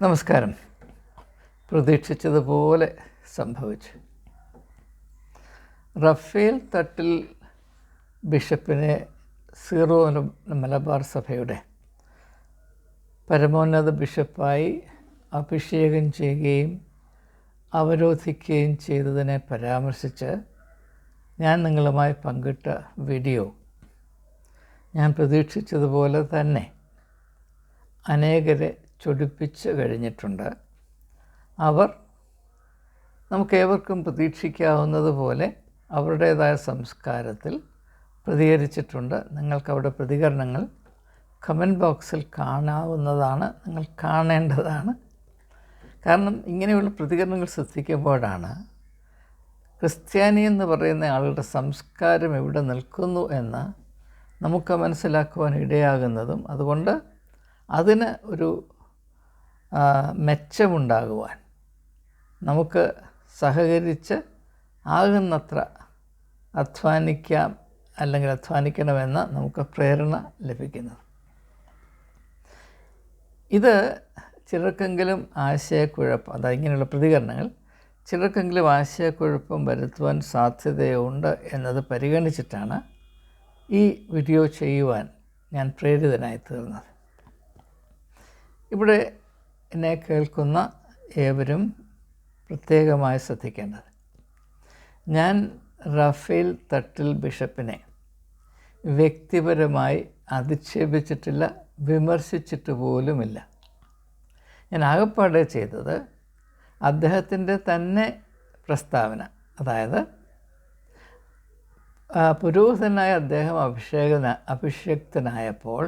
നമസ്കാരം. പ്രതീക്ഷിച്ചതുപോലെ സംഭവിച്ചു. റഫേൽ തട്ടിൽ ബിഷപ്പിനെ സീറോ മലബാർ സഭയുടെ പരമോന്നത ബിഷപ്പായി അഭിഷേകം ചെയ്യുകയും അവരോധിക്കുകയും ചെയ്തതിനെ പരാമർശിച്ച് ഞാൻ നിങ്ങളുമായി പങ്കിട്ട വീഡിയോ ഞാൻ പ്രതീക്ഷിച്ചതുപോലെ തന്നെ അനേകരെ ചൊടിപ്പിച്ച് കഴിഞ്ഞിട്ടുണ്ട്. അവർ നമുക്കേവർക്കും പ്രതീക്ഷിക്കാവുന്നതുപോലെ അവരുടേതായ സംസ്കാരത്തിൽ പ്രതികരിച്ചിട്ടുണ്ട്. നിങ്ങൾക്കവിടെ പ്രതികരണങ്ങൾ കമന്റ് ബോക്സിൽ കാണാവുന്നതാണ് നിങ്ങൾ കാണേണ്ടതാണ്. കാരണം ഇങ്ങനെയുള്ള പ്രതികരണങ്ങൾ ശ്രദ്ധിക്കുമ്പോഴാണ് ക്രിസ്ത്യാനി എന്ന് പറയുന്ന ആളുടെ സംസ്കാരം എവിടെ നിൽക്കുന്നു എന്ന് നമുക്ക് മനസ്സിലാക്കുവാൻ ഇടയാകുന്നതും. അതുകൊണ്ട് അതിന് ഒരു മെച്ചമുണ്ടാകുവാൻ. നമുക്ക് സഹകരിച്ച് ആകുന്നത്ര അധ്വാനിക്കാം അല്ലെങ്കിൽ അധ്വാനിക്കണമെന്ന് നമുക്ക് പ്രേരണ ലഭിക്കുന്നത്. ഇത് ചിലർക്കെങ്കിലും ആശയക്കുഴപ്പം അതായത് ഇങ്ങനെയുള്ള പ്രതികരണങ്ങൾ ചിലർക്കെങ്കിലും ആശയക്കുഴപ്പം വരുത്തുവാൻ സാധ്യതയുണ്ട് എന്നത് പരിഗണിച്ചിട്ടാണ് ഈ വീഡിയോ ചെയ്യുവാൻ ഞാൻ പ്രേരിതനായി തീർന്നത്. ഇവിടെ എന്നെ കേൾക്കുന്ന ഏവരും പ്രത്യേകമായി ശ്രദ്ധിക്കേണ്ടത്. ഞാൻ റഫേൽ തട്ടിൽ ബിഷപ്പിനെ വ്യക്തിപരമായി അധിക്ഷേപിച്ചിട്ടില്ല വിമർശിച്ചിട്ട് പോലുമില്ല. ഞാൻ ആകപ്പാടെ ചെയ്തത് അദ്ദേഹത്തിന്റെ തന്നെ പ്രസ്താവന അതായത് പുരോഹിതനായ അദ്ദേഹം അഭിഷേകന അഭിഷേക്തനായപ്പോൾ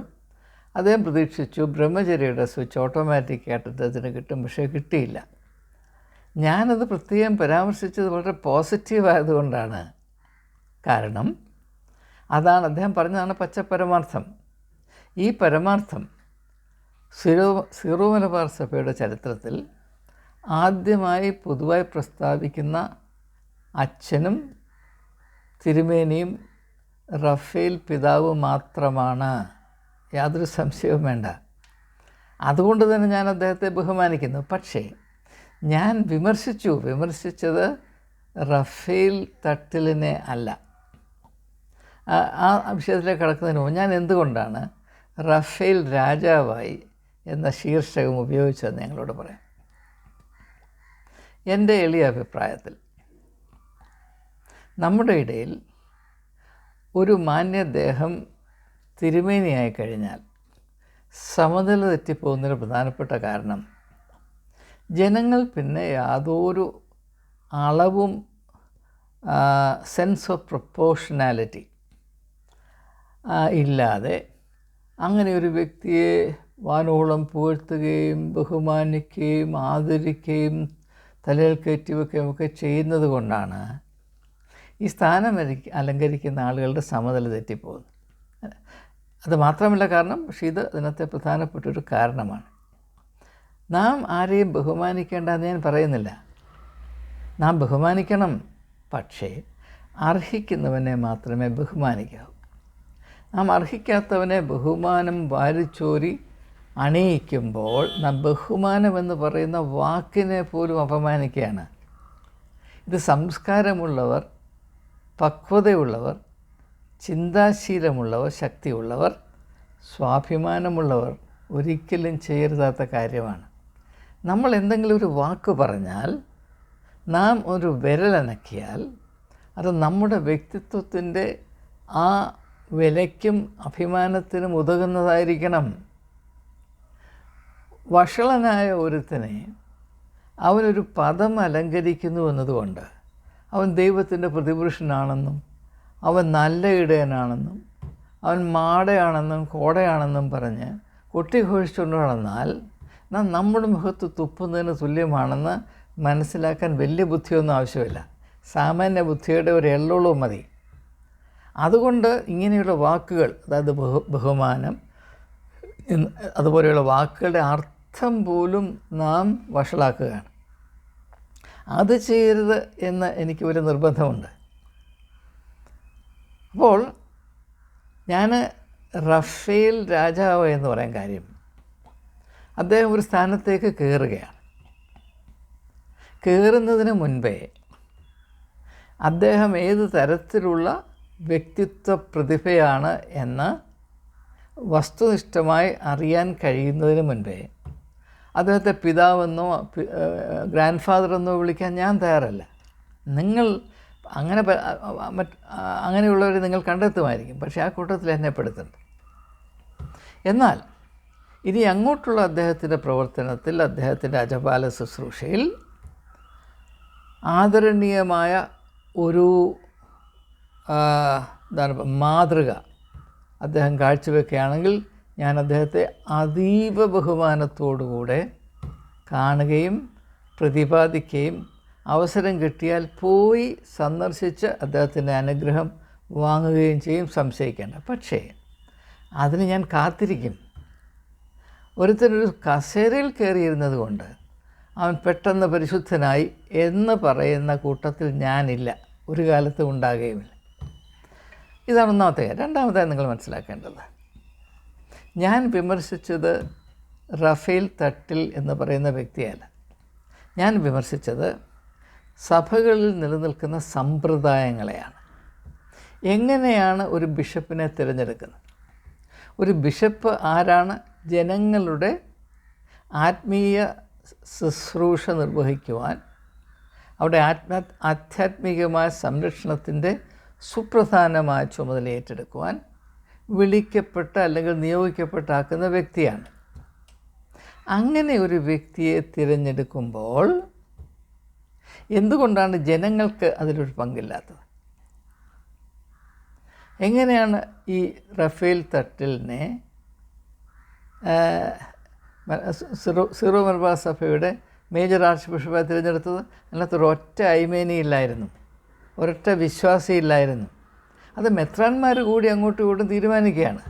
അദ്ദേഹം പ്രതീക്ഷിച്ചു ബ്രഹ്മചര്യയുടെ സ്വിച്ച് ഓട്ടോമാറ്റിക്കായിട്ട് അദ്ദേഹത്തിന് കിട്ടും പക്ഷേ കിട്ടിയില്ല. ഞാനത് പ്രത്യേകം പരാമർശിച്ചത് വളരെ പോസിറ്റീവ് ആയതുകൊണ്ടാണ്. കാരണം അതാണ് അദ്ദേഹം പറഞ്ഞതാണ് പച്ച പരമാർത്ഥം ഈ പരമാർത്ഥം സിറോ സിറോ മലബാർ സഭയുടെ ചരിത്രത്തിൽ ആദ്യമായി പൊതുവായി പ്രസ്താവിക്കുന്ന അച്ഛനും തിരുമേനിയും റഫേൽ പിതാവ് മാത്രമാണ്. യാതൊരു സംശയവും വേണ്ട. അതുകൊണ്ട് തന്നെ ഞാൻ അദ്ദേഹത്തെ ബഹുമാനിക്കുന്നു. പക്ഷേ ഞാൻ വിമർശിച്ചു. വിമർശിച്ചത് റഫേൽ തട്ടിലിനെ അല്ല. ആ വിഷയത്തിലേക്ക് കടക്കുന്നതിന് മുമ്പ് ഞാൻ എന്തുകൊണ്ടാണ് റഫേൽ രാജാവായി എന്ന ശീർഷകം ഉപയോഗിച്ചതെന്ന് ഞങ്ങളോട് പറയാം. എന്റെ എളിയ അഭിപ്രായത്തിൽ നമ്മുടെ ഇടയിൽ ഒരു മാന്യദേഹം തിരുമേനിയായി കഴിഞ്ഞാൽ സമനില തെറ്റിപ്പോകുന്നതിന് പ്രധാനപ്പെട്ട കാരണം ജനങ്ങൾ പിന്നെ യാതൊരു അളവും സെൻസ് ഓഫ് പ്രപ്പോഷനാലിറ്റി ഇല്ലാതെ അങ്ങനെ ഒരു വ്യക്തിയെ വാനോളം പുകഴ്ത്തുകയും ബഹുമാനിക്കുകയും ആദരിക്കുകയും തലയിൽ കയറ്റിവെക്കുകയും ഒക്കെ ചെയ്യുന്നത് കൊണ്ടാണ് ഈ സ്ഥാനം അലങ്കരിക്കുന്ന ആളുകളുടെ സമനില തെറ്റിപ്പോകുന്നത്. അത് മാത്രമല്ല കാരണം പക്ഷേ ഇത് അതിനകത്തെ പ്രധാനപ്പെട്ടൊരു കാരണമാണ്. നാം ആരെയും ബഹുമാനിക്കേണ്ടെന്ന് ഞാൻ പറയുന്നില്ല. നാം ബഹുമാനിക്കണം പക്ഷേ അർഹിക്കുന്നവനെ മാത്രമേ ബഹുമാനിക്കാവൂ നാം അർഹിക്കാത്തവനെ ബഹുമാനം വാരിച്ചോരി അണിയിക്കുമ്പോൾ നാം ബഹുമാനം എന്ന് പറയുന്ന വാക്കിനെ പോലും അപമാനിക്കുകയാണ്. ഇത് സംസ്കാരമുള്ളവർ പക്വതയുള്ളവർ ചിന്താശീലമുള്ളവർ ശക്തിയുള്ളവർ സ്വാഭിമാനമുള്ളവർ ഒരിക്കലും ചെയ്യരുതാത്ത കാര്യമാണ്. നമ്മൾ എന്തെങ്കിലും ഒരു വാക്ക് പറഞ്ഞാൽ നാം ഒരു വിരലനക്കിയാൽ അത് നമ്മുടെ വ്യക്തിത്വത്തിന്റെ ആ വിലയ്ക്കും അഭിമാനത്തിനും ഉതകുന്നതായിരിക്കണം. വഷളനായ ഒരുത്തനെ അവനൊരു പദം അലങ്കരിക്കുന്നു എന്നതുകൊണ്ട് അവൻ ദൈവത്തിന്റെ പ്രതിപുരുഷനാണെന്നും അവൻ നല്ല ഇടയനാണെന്നും അവൻ മാടയാണെന്നും കോടയാണെന്നും പറഞ്ഞ് കൊട്ടിഘോഷിച്ചുകൊണ്ട് നടന്നാൽ നാം നമ്മുടെ മുഖത്ത് തുപ്പുന്നതിന് തുല്യമാണെന്ന് മനസ്സിലാക്കാൻ വലിയ ബുദ്ധിയൊന്നും ആവശ്യമില്ല. സാമാന്യ ബുദ്ധിയുടെ ഒരു എള്ളോളവും മതി. അതുകൊണ്ട് ഇങ്ങനെയുള്ള വാക്കുകൾ അതായത് ബഹു ബഹുമാനം അതുപോലെയുള്ള വാക്കുകളുടെ അർത്ഥം പോലും നാം വഷളാക്കുകയാണ്. അത് ചെയ്യരുത് എന്ന് എനിക്ക് ഒരു നിർബന്ധമുണ്ട്. അപ്പോൾ ഞാൻ റഫേൽ രാജാവ് എന്ന് പറയാൻ കാര്യം. അദ്ദേഹം ഒരു സ്ഥാനത്തേക്ക് കയറുകയാണ് കയറുന്നതിന് മുൻപേ അദ്ദേഹം ഏത് തരത്തിലുള്ള വ്യക്തിത്വ പ്രതിഭയാണ് എന്ന് വസ്തുനിഷ്ഠമായി അറിയാൻ കഴിയുന്നതിന് മുൻപേ അദ്ദേഹത്തെ പിതാവെന്നോ ഗ്രാൻഡ് ഫാദർ എന്നോ വിളിക്കാൻ ഞാൻ തയ്യാറല്ല. നിങ്ങൾ അങ്ങനെ അങ്ങനെയുള്ളവർ നിങ്ങൾ കണ്ടെത്തുമായിരിക്കും. പക്ഷേ ആ കൂട്ടത്തിൽ എന്നെ പെടുത്തുണ്ട് എന്നാൽ ഇനി അങ്ങോട്ടുള്ള അദ്ദേഹത്തിന്റെ പ്രവർത്തനത്തിൽ അദ്ദേഹത്തിന്റെ അജപാല ശുശ്രൂഷയിൽ ആദരണീയമായ ഒരു എന്താണ് മാതൃക അദ്ദേഹം കാഴ്ചവെക്കുകയാണെങ്കിൽ ഞാൻ അദ്ദേഹത്തെ അതീവ ബഹുമാനത്തോടുകൂടെ കാണുകയും പ്രതിപാദിക്കുകയും അവസരം കിട്ടിയാൽ പോയി സന്ദർശിച്ച് അദ്ദേഹത്തിന്റെ അനുഗ്രഹം വാങ്ങുകയും ചെയ്യും സംശയിക്കേണ്ട. പക്ഷേ അതിന് ഞാൻ കാത്തിരിക്കും. ഒരുത്തനൊരു കസേരയിൽ കയറിയിരുന്നത് കൊണ്ട് അവൻ പെട്ടെന്ന് പരിശുദ്ധനായി എന്ന് പറയുന്ന കൂട്ടത്തിൽ ഞാനില്ല. ഒരു കാലത്തും ഉണ്ടാകുകയുമില്ല. ഇതാണ് ഒന്നാമത്തെ കാര്യം. രണ്ടാമതായി നിങ്ങൾ മനസ്സിലാക്കേണ്ടത്. ഞാൻ വിമർശിച്ചത് റഫേൽ തട്ടിൽ എന്ന് പറയുന്ന വ്യക്തിയല്ല. ഞാൻ വിമർശിച്ചത് സഭകളിൽ നിലനിൽക്കുന്ന സമ്പ്രദായങ്ങളെയാണ്. എങ്ങനെയാണ് ഒരു ബിഷപ്പിനെ തിരഞ്ഞെടുക്കുന്നത്? ഒരു ബിഷപ്പ് ആരാണ്? ജനങ്ങളുടെ ആത്മീയ ശുശ്രൂഷ നിർവഹിക്കുവാൻ അവിടെ ആത്മ ആധ്യാത്മികമായ സംരക്ഷണത്തിന്റെ സുപ്രധാനമായ ചുമതല ഏറ്റെടുക്കുവാൻ വിളിക്കപ്പെട്ട അല്ലെങ്കിൽ നിയോഗിക്കപ്പെട്ടാക്കുന്ന വ്യക്തിയാണ്. അങ്ങനെ ഒരു വ്യക്തിയെ തിരഞ്ഞെടുക്കുമ്പോൾ എന്തുകൊണ്ടാണ് ജനങ്ങൾക്ക് അതിലൊരു പങ്കില്ലാത്തത്? എങ്ങനെയാണ് ഈ റഫേൽ തട്ടിലിനെ സിറോ സിറോ മലബാർ സഭയുടെ മേജർ ആർച്ച് ബിഷപ്പായി തിരഞ്ഞെടുത്തത്? അതിനകത്ത് ഒരൊറ്റ അയ്മേനിയില്ലായിരുന്നു. ഒരൊറ്റ വിശ്വാസിയില്ലായിരുന്നു അത് മെത്രാന്മാർ കൂടി അങ്ങോട്ടും ഇങ്ങോട്ടും തീരുമാനിക്കുകയാണ്.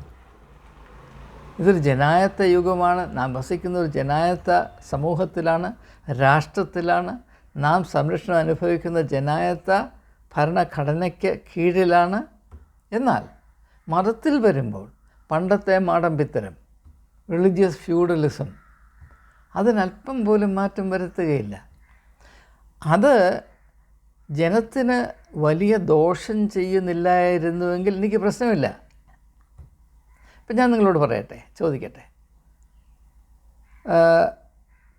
ഇതൊരു ജനായത്ത യുഗമാണ്. നാം വസിക്കുന്ന ഒരു ജനായത്ത സമൂഹത്തിലാണ് രാഷ്ട്രത്തിലാണ് നാം സംരക്ഷണം അനുഭവിക്കുന്ന ജനായത്ത ഭരണഘടനയ്ക്ക് കീഴിലാണ്. എന്നാൽ മതത്തിൽ വരുമ്പോൾ പണ്ടത്തെ മാടമ്പിത്തരം റിലിജിയസ് ഫ്യൂഡലിസം അതിനല്പം പോലും മാറ്റം വരുത്തുകയില്ല. അത് ജനത്തിന് വലിയ ദോഷം ചെയ്യുന്നില്ലായിരുന്നുവെങ്കിൽ എനിക്ക് പ്രശ്നമില്ല. ഇപ്പം ഞാൻ നിങ്ങളോട് പറയട്ടെ ചോദിക്കട്ടെ.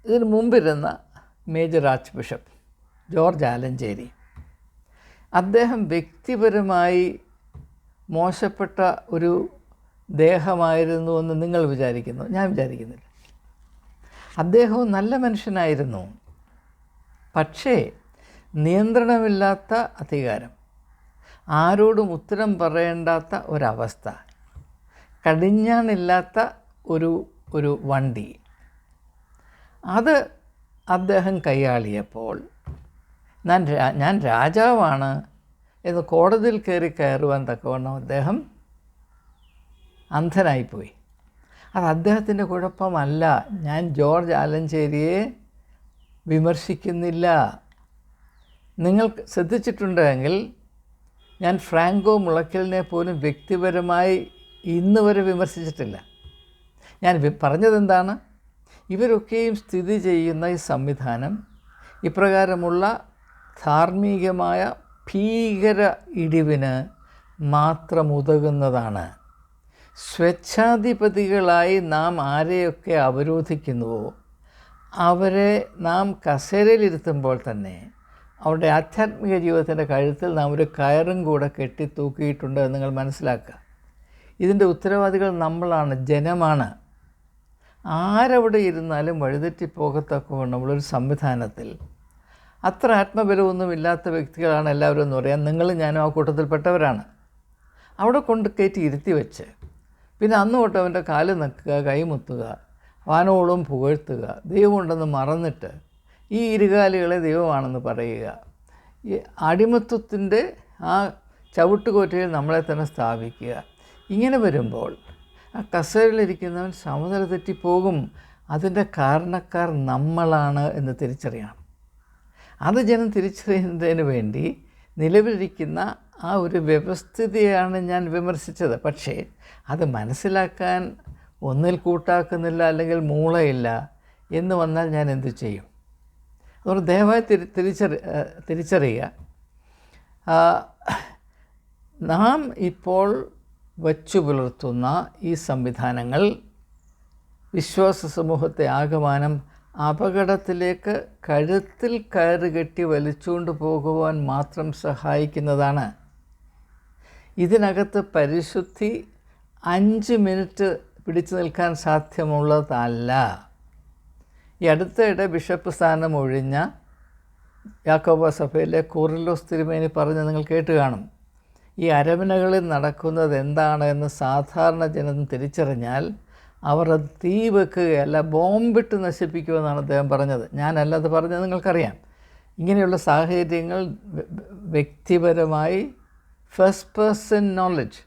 ഇതിന് മുമ്പിരുന്ന major arch bishop George Alencherry. അദ്ദേഹം വ്യക്തിപരമായി മോശപ്പെട്ട ഒരു ദേഹമായിരുന്നു എന്ന് നിങ്ങൾ വിചാരിക്കുന്നു? ഞാൻ വിചാരിക്കുന്നില്ല. അദ്ദേഹവും നല്ല മനുഷ്യനായിരുന്നു. പക്ഷേ നിയന്ത്രണമില്ലാത്ത അധികാരം ആരോടും ഉത്തരം പറയേണ്ടാത്ത ഒരവസ്ഥ കടിഞ്ഞാണില്ലാത്ത ഒരു ഒരു വണ്ടി. അത് അദ്ദേഹം കൈയാളിയപ്പോൾ ഞാൻ ഞാൻ രാജാവാണ്. എന്ന് കോടതിയിൽ കയറി കയറുവാൻ തക്കവണ്ണം അദ്ദേഹം അന്ധനായിപ്പോയി. അത് അദ്ദേഹത്തിന്റെ കുഴപ്പമല്ല. ഞാൻ ജോർജ് ആലഞ്ചേരിയെ വിമർശിക്കുന്നില്ല. നിങ്ങൾ ശ്രദ്ധിച്ചിട്ടുണ്ടെങ്കിൽ ഞാൻ ഫ്രാങ്കോ മുളയ്ക്കലിനെ പോലും വ്യക്തിപരമായി ഇന്ന് വരെ വിമർശിച്ചിട്ടില്ല. ഞാൻ പറഞ്ഞതെന്താണ്? ഇവരൊക്കെയും സ്ഥിതി ചെയ്യുന്ന ഈ സംവിധാനം ഇപ്രകാരമുള്ള ധാർമ്മികമായ ഭീകര ഇടിവിന് മാത്രം ഉതകുന്നതാണ് സ്വേച്ഛാധിപതികളായി നാം ആരെയൊക്കെ അവരോധിക്കുന്നുവോ അവരെ നാം കസേരയിലിരുത്തുമ്പോൾ തന്നെ അവരുടെ ആധ്യാത്മിക ജീവിതത്തിന്റെ കഴുത്തിൽ നാം ഒരു കയറും കൂടെ കെട്ടി തൂക്കിയിട്ടുണ്ട് നിങ്ങൾ മനസ്സിലാക്കുക. ഇതിന്റെ ഉത്തരവാദികൾ നമ്മളാണ് ജനമാണ്. ആരവിടെ ഇരുന്നാലും വഴിതെറ്റിപ്പോകത്തക്കവണ്ണമുള്ളൊരു സംവിധാനത്തിൽ. അത്ര ആത്മബലമൊന്നും ഇല്ലാത്ത വ്യക്തികളാണ് എല്ലാവരും എന്ന് പറയാൻ നിങ്ങളും ഞാനും ആ കൂട്ടത്തിൽപ്പെട്ടവരാണ്. അവിടെ കൊണ്ട് കയറ്റി ഇരുത്തി വെച്ച്. പിന്നെ അന്ന് തൊട്ട് അവന്റെ കാൽ നിൽക്കുക കൈമുത്തുക വാനോളം പുകഴ്ത്തുക ദൈവമുണ്ടെന്ന് മറന്നിട്ട് ഈ ഇരുകാലികളെ ദൈവമാണെന്ന് പറയുക. ഈ അടിമത്വത്തിന്റെ ആ ചവിട്ടുകോറ്റയിൽ നമ്മളെ തന്നെ സ്ഥാപിക്കുക. ഇങ്ങനെ വരുമ്പോൾ ആ കസേരയിലിരിക്കുന്നവൻ സമനില തെറ്റിപ്പോകും. അതിന്റെ കാരണക്കാർ നമ്മളാണ് എന്ന് തിരിച്ചറിയണം. അത് ജനം തിരിച്ചറിയുന്നതിന് വേണ്ടി നിലവിലിരിക്കുന്ന ആ ഒരു വ്യവസ്ഥിതിയാണ് ഞാൻ വിമർശിച്ചത്. പക്ഷേ അത് മനസ്സിലാക്കാൻ ഒന്നിൽ കൂട്ടാക്കുന്നില്ല അല്ലെങ്കിൽ മൂളയില്ല എന്ന് വന്നാൽ ഞാൻ എന്തു ചെയ്യും? അതുകൊണ്ട് ദയവായി തിരി തിരിച്ചറി തിരിച്ചറിയുക. നാം ഇപ്പോൾ വച്ചു പുലർത്തുന്ന ഈ സംവിധാനങ്ങൾ വിശ്വാസ സമൂഹത്തെ ആകമാനം അപകടത്തിലേക്ക് കഴുത്തിൽ കയറുകെട്ടി വലിച്ചുകൊണ്ട് പോകുവാൻ മാത്രം സഹായിക്കുന്നതാണ്. ഇതിനകത്ത് പരിശുദ്ധി അഞ്ച് മിനിറ്റ് പിടിച്ചു നിൽക്കാൻ സാധ്യമുള്ളതല്ല. ഈ അടുത്തിടെ ബിഷപ്പ് സ്ഥാനം ഒഴിഞ്ഞ യാക്കോബ സഭയിലെ കൂറിലോസ് തിരുമേനി പറഞ്ഞ് നിങ്ങൾ കേട്ട് കാണും. ഈ അരമനകളിൽ നടക്കുന്നത് എന്താണ് എന്ന് സാധാരണ ജനം തിരിച്ചറിഞ്ഞാൽ അവർ അത് തീ വെക്കുകയല്ല ബോംബിട്ട് നശിപ്പിക്കുമെന്നാണ് അദ്ദേഹം പറഞ്ഞത്. ഞാനല്ല അത് പറഞ്ഞത് നിങ്ങൾക്കറിയാം. ഇങ്ങനെയുള്ള സാഹചര്യങ്ങൾ വ്യക്തിപരമായി ഫസ്റ്റ് പേഴ്സൺ നോളജ്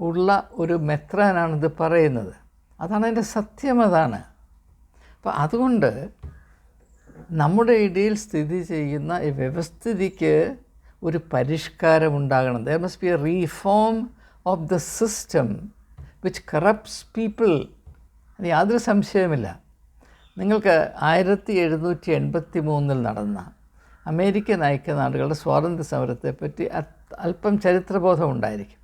ഉള്ള ഒരു മെത്രാനാണിത് പറയുന്നത്. അതാണ് അതിന്റെ സത്യം അതാണ്. അപ്പോൾ അതുകൊണ്ട് നമ്മുടെ ഇടയിൽ സ്ഥിതി ചെയ്യുന്ന ഈ വ്യവസ്ഥിതിക്ക് ഒരു പരിഷ്കാരം ഉണ്ടാകണം. There must be a reform of the system which corrupts people അത് യാതൊരു സംശയമില്ല നിങ്ങൾക്ക് ആയിരത്തി എഴുന്നൂറ്റി എൺപത്തി മൂന്നിൽ നടന്ന അമേരിക്കൻ ഐക്യനാടുകളുടെ സ്വാതന്ത്ര്യ സമരത്തെപ്പറ്റി അല്പം ചരിത്രബോധം ഉണ്ടായിരിക്കും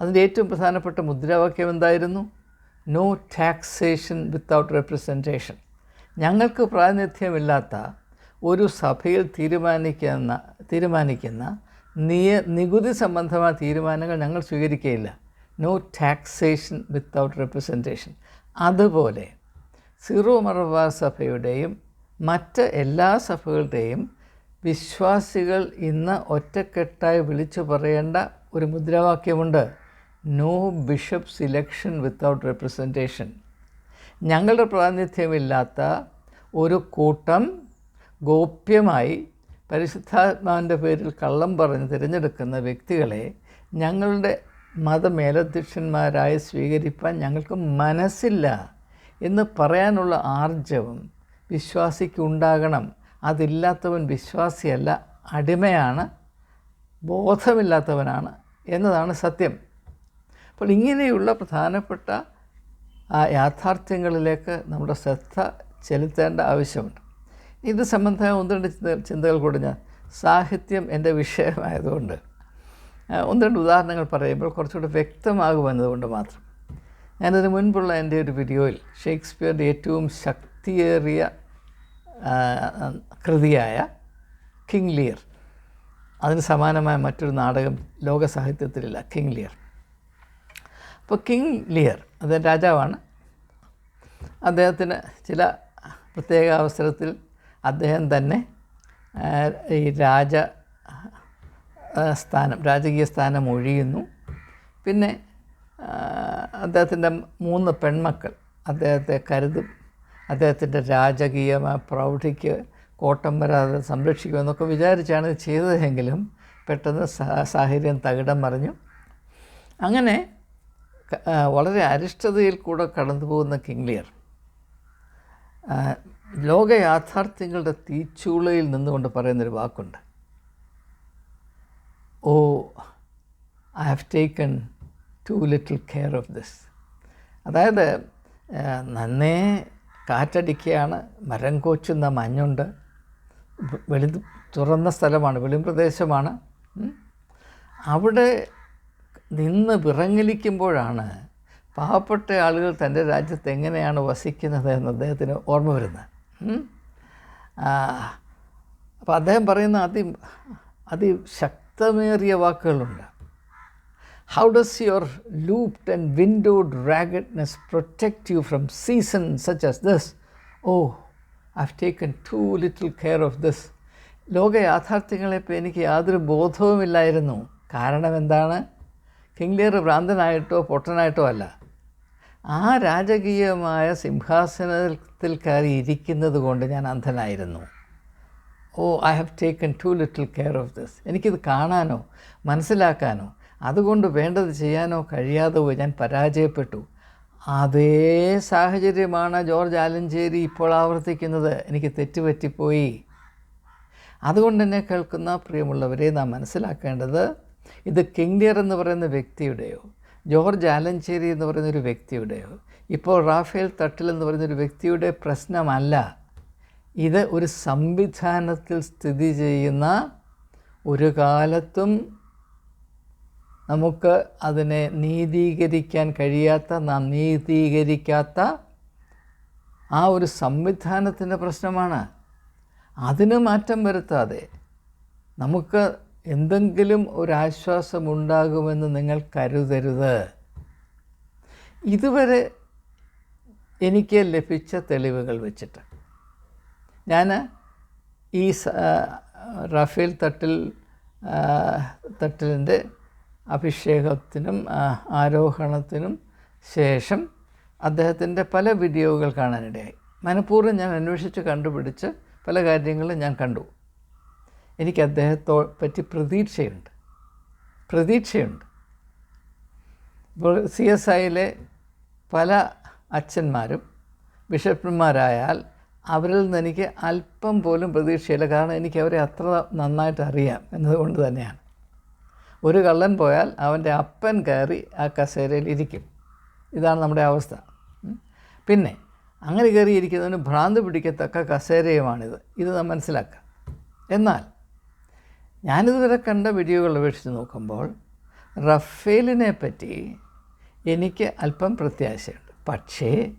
അതിന്റെ ഏറ്റവും പ്രധാനപ്പെട്ട മുദ്രാവാക്യം എന്തായിരുന്നു? നോ ടാക്സേഷൻ വിത്തൗട്ട് റെപ്രസെന്റേഷൻ ഞങ്ങൾക്ക് പ്രാതിനിധ്യമില്ലാത്ത ഒരു സഭയിൽ തീരുമാനിക്കുന്ന തീരുമാനിക്കുന്ന നിയ നികുതി സംബന്ധമായ തീരുമാനങ്ങൾ ഞങ്ങൾ സ്വീകരിക്കുകയില്ല. നോ ടാക്സേഷൻ വിത്തൗട്ട് റെപ്രസെന്റേഷൻ അതുപോലെ സിറോ മറവാർ സഭയുടെയും മറ്റ് എല്ലാ സഭകളുടെയും വിശ്വാസികൾ ഇന്ന് ഒറ്റക്കെട്ടായി വിളിച്ചു പറയേണ്ട ഒരു മുദ്രാവാക്യമുണ്ട്. No bishop selection without representation ഞങ്ങളുടെ പ്രാതിനിധ്യമില്ലാത്ത ഒരു കൂട്ടം ഗോപ്യമായി പരിശുദ്ധാത്മാവിന്റെ പേരിൽ കള്ളം പറഞ്ഞ് തിരഞ്ഞെടുക്കുന്ന വ്യക്തികളെ ഞങ്ങളുടെ മതമേലധ്യക്ഷന്മാരായി സ്വീകരിപ്പാൻ ഞങ്ങൾക്ക് മനസ്സില്ല എന്ന് പറയാനുള്ള ആർജവം വിശ്വാസിക്കുണ്ടാകണം. അതില്ലാത്തവൻ വിശ്വാസിയല്ല അടിമയാണ് ബോധമില്ലാത്തവനാണ് എന്നതാണ് സത്യം. അപ്പോൾ ഇങ്ങനെയുള്ള പ്രധാനപ്പെട്ട യാഥാർത്ഥ്യങ്ങളിലേക്ക് നമ്മുടെ ശ്രദ്ധ ചെലുത്തേണ്ട ആവശ്യമുണ്ട്. ഇത് സംബന്ധമായ ഒന്ന് രണ്ട് ചിന്ത ചിന്തകൾ കൂടെ ഞാൻ. സാഹിത്യം എന്റെ വിഷയമായതുകൊണ്ട്. ഒന്ന് രണ്ട് ഉദാഹരണങ്ങൾ പറയുമ്പോൾ കുറച്ചുകൂടെ വ്യക്തമാകുമെന്നതുകൊണ്ട് മാത്രം. ഞാനതിന് മുൻപുള്ള എന്റെ ഒരു വീഡിയോയിൽ ഷേക്സ്പിയറിന്റെ ഏറ്റവും ശക്തിയേറിയ കൃതിയായ കിങ് ലിയർ. അതിന് സമാനമായ മറ്റൊരു നാടകം ലോക സാഹിത്യത്തിലില്ല കിങ് ലിയർ. അപ്പോൾ കിങ് ലിയർ അദ്ദേഹം രാജാവാണ്. അദ്ദേഹത്തിന് ചില പ്രത്യേക അവസരത്തിൽ അദ്ദേഹം തന്നെ ഈ രാജ സ്ഥാനം രാജകീയ സ്ഥാനം ഒഴിയുന്നു. പിന്നെ അദ്ദേഹത്തിന്റെ മൂന്ന് പെൺമക്കൾ അദ്ദേഹത്തെ കരുതും. അദ്ദേഹത്തിന്റെ രാജകീയമായ പ്രൗഢിക്ക് കോട്ടം വരാതെ സംരക്ഷിക്കുമെന്നൊക്കെ വിചാരിച്ചാണ് ചെയ്തതെങ്കിലും പെട്ടെന്ന് സാഹചര്യം തകിടം മറിഞ്ഞു. അങ്ങനെ വളരെ അരിഷ്ടതയിൽ കൂടെ കടന്നു പോകുന്ന കിങ്ലിയർ ലോക യാഥാർത്ഥ്യങ്ങളുടെ തീച്ചുളയിൽ നിന്നുകൊണ്ട് പറയുന്നൊരു വാക്കുണ്ട്. O I have taken too little care of this അതായത് നന്നേ കാറ്റടിക്കുകയാണ് മരം കോച്ചുന്ന മഞ്ഞുണ്ട് വെളി തുറന്ന സ്ഥലമാണ് വെളിമ്പ്രദേശമാണ് അവിടെ നിന്ന് വിറങ്ങലിക്കുമ്പോഴാണ് പാവപ്പെട്ട ആളുകൾ തന്റെ രാജ്യത്ത് എങ്ങനെയാണ് വസിക്കുന്നത് എന്ന് അദ്ദേഹത്തിന് ഓർമ്മ വരുന്നത്. അപ്പോൾ അദ്ദേഹം പറയുന്ന അതി അതിശക്തമേറിയ വാക്കുകളുണ്ട്. How does your looped and windowed raggedness protect you from season such as this O I taken too little care of this ലോക യാഥാർത്ഥ്യങ്ങളെപ്പോൾ എനിക്ക് യാതൊരു ബോധവുമില്ലായിരുന്നു. കാരണം എന്താണ്? കിങ്ലിയർ ഭ്രാന്തനായിട്ടോ പൊട്ടനായിട്ടോ അല്ല. ആ രാജകീയമായ സിംഹാസനത്തിൽ കയറി ഇരിക്കുന്നത് കൊണ്ട് ഞാൻ അന്ധനായിരുന്നു. O I have taken too little care of this. എനിക്കിത് കാണാനോ മനസ്സിലാക്കാനോ അതുകൊണ്ട് വേണ്ടത് ചെയ്യാനോ കഴിയാതെ പോയി ഞാൻ പരാജയപ്പെട്ടു. അതേ സാഹചര്യമാണ് ജോർജ് ആലഞ്ചേരി ഇപ്പോൾ ആവർത്തിക്കുന്നത്. എനിക്ക് തെറ്റുപറ്റിപ്പോയി. അതുകൊണ്ട് തന്നെ കേൾക്കുന്ന പ്രിയമുള്ളവരെ നാം മനസ്സിലാക്കേണ്ടത് ഇത് കിങ്ലിയർ എന്ന് പറയുന്ന വ്യക്തിയുടെയോ ജോർജ് ആലഞ്ചേരി എന്ന് പറയുന്ന ഒരു വ്യക്തിയുടെയോ ഇപ്പോൾ റാഫേൽ തട്ടിൽ എന്ന് പറയുന്നൊരു വ്യക്തിയുടെ പ്രശ്നമല്ല. ഇത് ഒരു സംവിധാനത്തിൽ സ്ഥിതി ചെയ്യുന്ന ഒരു കാലത്തും നമുക്ക് അതിനെ നീതീകരിക്കാൻ കഴിയാത്ത നാം നീതീകരിക്കാത്ത ആ ഒരു സംവിധാനത്തിന്റെ പ്രശ്നമാണ്. അതിന് മാറ്റം വരുത്താതെ നമുക്ക് എന്തെങ്കിലും ഒരാശ്വാസമുണ്ടാകുമെന്ന് നിങ്ങൾ കരുതരുത്. ഇതുവരെ എനിക്ക് ലഭിച്ച തെളിവുകൾ വെച്ചിട്ട്. ഞാൻ ഈ റഫേൽ തട്ടിൽ തട്ടിലിന്റെ അഭിഷേകത്തിനും ആരോഹണത്തിനും ശേഷം അദ്ദേഹത്തിന്റെ പല വീഡിയോകൾ കാണാനിടയായി. മനഃപൂർവം ഞാൻ അന്വേഷിച്ച് കണ്ടുപിടിച്ച് പല കാര്യങ്ങളും ഞാൻ കണ്ടു. എനിക്ക് അദ്ദേഹത്തോ പറ്റി പ്രതീക്ഷയുണ്ട്. പ്രതീക്ഷയുണ്ട്. ഇപ്പോൾ സി എസ് ഐയിലെ പല അച്ഛന്മാരും ബിഷപ്പന്മാരായാൽ അവരിൽ നിന്ന് എനിക്ക് അല്പം പോലും പ്രതീക്ഷയില്ല. കാരണം എനിക്ക് അവരെ അത്ര നന്നായിട്ട് അറിയാം എന്നതുകൊണ്ട് തന്നെയാണ്. ഒരു കള്ളൻ പോയാൽ അവന്റെ അപ്പൻ കയറി ആ കസേരയിൽ ഇരിക്കും. ഇതാണ് നമ്മുടെ അവസ്ഥ. പിന്നെ അങ്ങനെ കയറിയിരിക്കുന്നതിന് ഭ്രാന്ത് പിടിക്കത്തക്ക കസേരയുമാണിത്. ഇത് നാം മനസ്സിലാക്കാം. എന്നാൽ ഞാനിതുവരെ കണ്ട വീഡിയോകൾ അപേക്ഷിച്ച് നോക്കുമ്പോൾ റഫേലിനെ പറ്റി എനിക്ക് അല്പം പ്രത്യാശയുണ്ട്. പക്ഷേ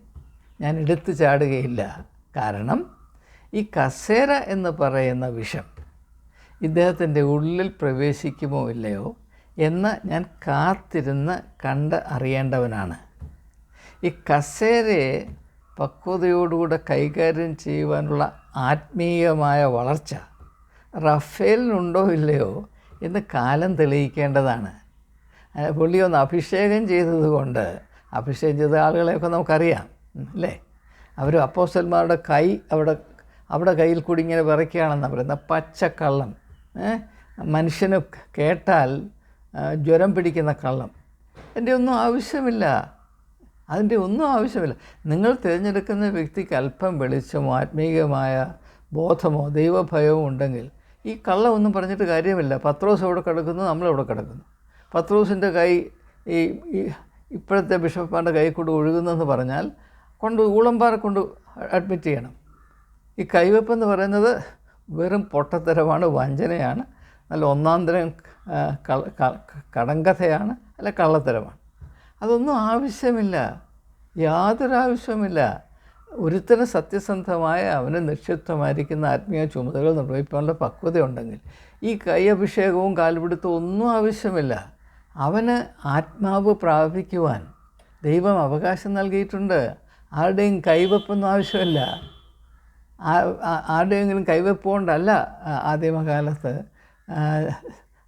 ഞാൻ എടുത്തു ചാടുകയില്ല. കാരണം ഈ കസേര എന്ന് പറയുന്ന വിഷം ഇദ്ദേഹത്തിന്റെ ഉള്ളിൽ പ്രവേശിക്കുമോ ഇല്ലയോ എന്ന് ഞാൻ കാത്തിരുന്ന് കണ്ട് അറിയേണ്ടവനാണ്. ഈ കസേരയെ പക്വതയോടുകൂടെ കൈകാര്യം ചെയ്യുവാനുള്ള ആത്മീയമായ വളർച്ച റഫേലിനുണ്ടോ ഇല്ലയോ എന്ന് കാലം തെളിയിക്കേണ്ടതാണ്. പുള്ളി ഒന്ന് അഭിഷേകം ചെയ്തതുകൊണ്ട് അഭിഷേകം ചെയ്ത ആളുകളെയൊക്കെ നമുക്കറിയാം അല്ലേ? അവർ അപ്പോസ്റ്റന്മാരുടെ കൈ അവിടെ അവിടെ കയ്യിൽ കൂടി ഇങ്ങനെ വിറയ്ക്കുകയാണെന്നാണ് പറയുന്നത്. പച്ചക്കള്ളം മനുഷ്യന് കേട്ടാൽ ജ്വരം പിടിക്കുന്ന കള്ളം. എന്റെ ഒന്നും ആവശ്യമില്ല. അതിന്റെ ഒന്നും ആവശ്യമില്ല. നിങ്ങൾ തിരഞ്ഞെടുക്കുന്ന വ്യക്തിക്ക് അല്പം വെളിച്ചമോ ആത്മീയമായ ബോധമോ ദൈവഭയമോ ഉണ്ടെങ്കിൽ ഈ കള്ളം ഒന്നും പറഞ്ഞിട്ട് കാര്യമില്ല. പത്രോസ് എവിടെ കിടക്കുന്നു? നമ്മളെവിടെ കിടക്കുന്നു? പത്രോസിന്റെ കൈ ഈ ഇപ്പോഴത്തെ ബിഷപ്പാന്റെ കൈ കൊണ്ട് ഒഴുകുന്നതെന്ന് പറഞ്ഞാൽ കൊണ്ട് ഊളമ്പാറെ കൊണ്ട് അഡ്മിറ്റ് ചെയ്യണം. ഈ കൈവെപ്പെന്ന് പറയുന്നത് വെറും പൊട്ടത്തരമാണ് വഞ്ചനയാണ്. നല്ല ഒന്നാം തരം കടങ്കഥയാണ്. അല്ല കള്ളത്തരമാണ്. അതൊന്നും ആവശ്യമില്ല. യാതൊരു ആവശ്യവുമില്ല ഒരുത്തരം സത്യസന്ധമായ അവന് നിക്ഷിപ്തമായിരിക്കുന്ന ആത്മീയ ചുമതലകൾ നിർവഹിക്കാനുള്ള പക്വതയുണ്ടെങ്കിൽ ഈ കൈ അഭിഷേകവും കാൽപിടുത്തവും ഒന്നും ആവശ്യമില്ല. അവന് ആത്മാവ് പ്രാപിക്കുവാൻ ദൈവം അവകാശം നൽകിയിട്ടുണ്ട്. ആരുടെയും കൈവപ്പൊന്നും ആവശ്യമില്ല. ആരുടെയെങ്കിലും കൈവെപ്പ് കൊണ്ടല്ല ആദിമകാലത്ത്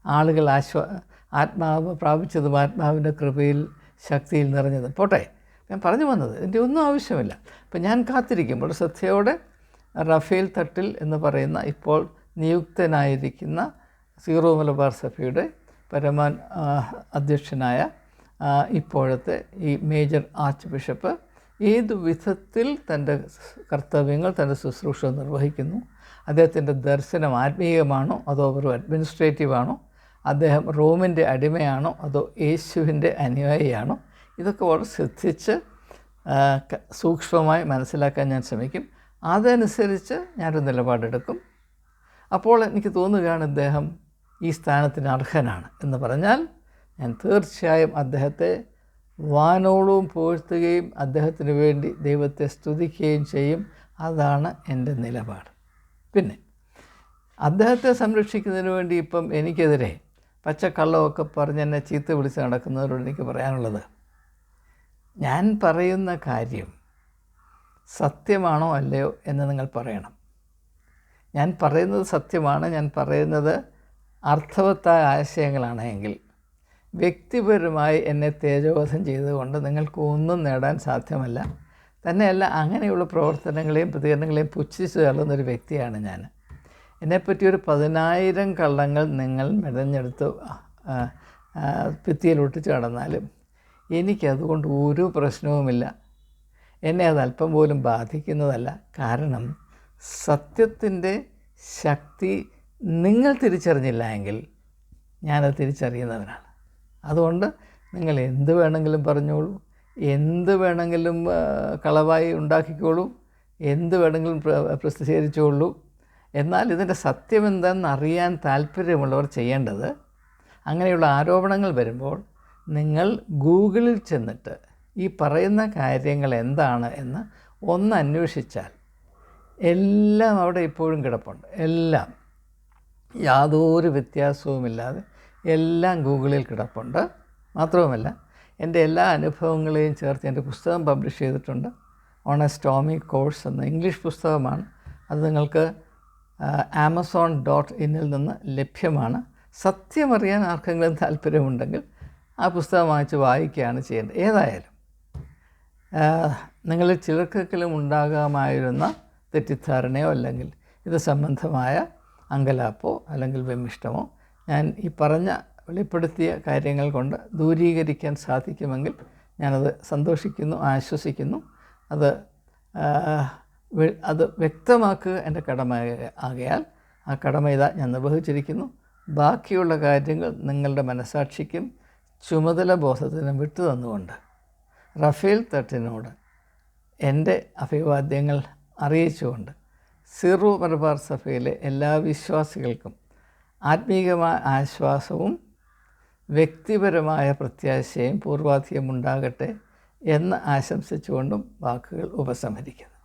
ആളുകൾ ആശ്വാ ആത്മാവ് പ്രാപിച്ചതും ആത്മാവിന്റെ കൃപയിൽ ശക്തിയിൽ നിറഞ്ഞത്. പോട്ടെ. ഞാൻ പറഞ്ഞു വന്നത്. എന്റെ ഒന്നും ആവശ്യമില്ല. അപ്പം ഞാൻ കാത്തിരിക്കുമ്പോൾ ശ്രദ്ധയോടെ റഫേൽ തട്ടിൽ എന്ന് പറയുന്ന ഇപ്പോൾ നിയുക്തനായിരിക്കുന്ന സീറോ മലബാർ സഭയുടെ പരമാൻ അധ്യക്ഷനായ ഇപ്പോഴത്തെ ഈ മേജർ ആർച്ച് ബിഷപ്പ് ഏതു വിധത്തിൽ തന്റെ കർത്തവ്യങ്ങൾ തന്റെ ശുശ്രൂഷ നിർവഹിക്കുന്നു? അദ്ദേഹത്തിന്റെ ദർശനം ആത്മീയമാണോ അതോ വെറും അഡ്മിനിസ്ട്രേറ്റീവാണോ? അദ്ദേഹം റോമിന്റെ അടിമയാണോ അതോ യേശുവിന്റെ അനുയായിയാണോ? ഇതൊക്കെ വളരെ ശ്രദ്ധിച്ച് സൂക്ഷ്മമായി മനസ്സിലാക്കാൻ ഞാൻ ശ്രമിക്കും. അതനുസരിച്ച് ഞാനൊരു നിലപാടെടുക്കും. അപ്പോൾ എനിക്ക് തോന്നുകയാണ് ഇദ്ദേഹം ഈ സ്ഥാനത്തിന് അർഹനാണ് എന്ന് പറഞ്ഞാൽ ഞാൻ തീർച്ചയായും അദ്ദേഹത്തെ വാനോളവും പുകഴ്ത്തുകയും അദ്ദേഹത്തിന് വേണ്ടി ദൈവത്തെ സ്തുതിക്കുകയും ചെയ്യും. അതാണ് എന്റെ നിലപാട്. പിന്നെ അദ്ദേഹത്തെ സംരക്ഷിക്കുന്നതിന് വേണ്ടി ഇപ്പം എനിക്കെതിരെ പച്ചക്കള്ളമൊക്കെ പറഞ്ഞ് എന്നെ ചീത്ത വിളിച്ച് നടക്കുന്നവരോട് എനിക്ക് പറയാനുള്ളത് ഞാൻ പറയുന്ന കാര്യം സത്യമാണോ അല്ലയോ എന്ന് നിങ്ങൾ പറയണം. ഞാൻ പറയുന്നത് സത്യമാണ് ഞാൻ പറയുന്നത് അർത്ഥവത്തായ ആശയങ്ങളാണ് എങ്കിൽ വ്യക്തിപരമായി എന്നെ തേജോവധം ചെയ്തുകൊണ്ട് നിങ്ങൾക്ക് ഒന്നും നേടാൻ സാധ്യമല്ല. തന്നെയല്ല അങ്ങനെയുള്ള പ്രവർത്തനങ്ങളെയും പ്രതികരണങ്ങളെയും പുച്ഛിച്ച് തള്ളുന്നൊരു വ്യക്തിയാണ് ഞാൻ. എന്നെപ്പറ്റി ഒരു പതിനായിരം കള്ളങ്ങൾ നിങ്ങൾ മെടഞ്ഞെടുത്ത് ഭിത്തിയിൽ ഒട്ടിച്ചു കടന്നാലും എനിക്കതുകൊണ്ട് ഒരു പ്രശ്നവുമില്ല. എന്നെ അത് അല്പം പോലും ബാധിക്കുന്നതല്ല. കാരണം സത്യത്തിന്റെ ശക്തി നിങ്ങൾ തിരിച്ചറിഞ്ഞില്ല എങ്കിൽ ഞാനത് തിരിച്ചറിയുന്നവനാണ്. അതുകൊണ്ട് നിങ്ങൾ എന്ത് വേണമെങ്കിലും പറഞ്ഞോളൂ. എന്ത് വേണമെങ്കിലും കളവായി ഉണ്ടാക്കിക്കോളൂ. എന്ത് വേണമെങ്കിലും പ്ര- പ്രസിദ്ധീകരിച്ചോളൂ. എന്നാൽ ഇതിന്റെ സത്യം എന്താണെന്ന് അറിയാൻ താല്പര്യമുള്ളവർ ചെയ്യേണ്ടത് അങ്ങനെയുള്ള ആരോപണങ്ങൾ വരുമ്പോൾ നിങ്ങൾ ഗൂഗിളിൽ ചെന്നിട്ട് ഈ പറയുന്ന കാര്യങ്ങൾ എന്താണ് എന്ന് ഒന്ന് അന്വേഷിച്ചാൽ എല്ലാം അവിടെ ഇപ്പോഴും കിടപ്പുണ്ട്. എല്ലാം. യാതൊരു വ്യത്യാസവുമില്ലാതെ എല്ലാം ഗൂഗിളിൽ കിടപ്പുണ്ട്. മാത്രവുമല്ല എന്റെ എല്ലാ അനുഭവങ്ങളെയും ചേർത്ത് എന്റെ പുസ്തകം പബ്ലിഷ് ചെയ്തിട്ടുണ്ട്. ഓണസ്റ്റോമി കോഴ്സ് എന്ന ഇംഗ്ലീഷ് പുസ്തകമാണ്. അത് നിങ്ങൾക്ക് ആമസോൺ ഡോട്ട് ഇന്നിൽ നിന്ന് ലഭ്യമാണ്. സത്യമറിയാൻ ആർക്കെങ്കിലും താല്പര്യമുണ്ടെങ്കിൽ ആ പുസ്തകം വാങ്ങിച്ച് വായിക്കുകയാണ് ചെയ്യേണ്ടത്. ഏതായാലും നിങ്ങളിൽ ചിലർക്കെങ്കിലും ഉണ്ടാകാമായിരുന്ന തെറ്റിദ്ധാരണയോ അല്ലെങ്കിൽ ഇത് സംബന്ധമായ അങ്കലാപ്പോ അല്ലെങ്കിൽ വെമ്മിഷ്ടമോ ഞാൻ ഈ പറഞ്ഞ വെളിപ്പെടുത്തിയ കാര്യങ്ങൾ കൊണ്ട് ദൂരീകരിക്കാൻ സാധിക്കുമെങ്കിൽ ഞാനത് സന്തോഷിക്കുന്നു ആശ്വസിക്കുന്നു. അത് അത് വ്യക്തമാക്കുക എന്റെ കടമ ആകയാൽ ആ കടമ ഇതാ ഞാൻ നിർവഹിച്ചിരിക്കുന്നു. ബാക്കിയുള്ള കാര്യങ്ങൾ നിങ്ങളുടെ മനസാക്ഷിക്കും ചുമതല ബോധത്തിനും വിട്ടു തന്നുകൊണ്ട് റഫേൽ തട്ടിനോട് എന്റെ അഭിവാദ്യങ്ങൾ അറിയിച്ചുകൊണ്ട് സിറു മലബാർ സഭയിലെ എല്ലാ വിശ്വാസികൾക്കും ആത്മീകമായ ആശ്വാസവും വ്യക്തിപരമായ പ്രത്യാശയും പൂർവാധികമുണ്ടാകട്ടെ എന്ന് ആശംസിച്ചുകൊണ്ടും വാക്കുകൾ ഉപസംഹരിക്കുന്നു.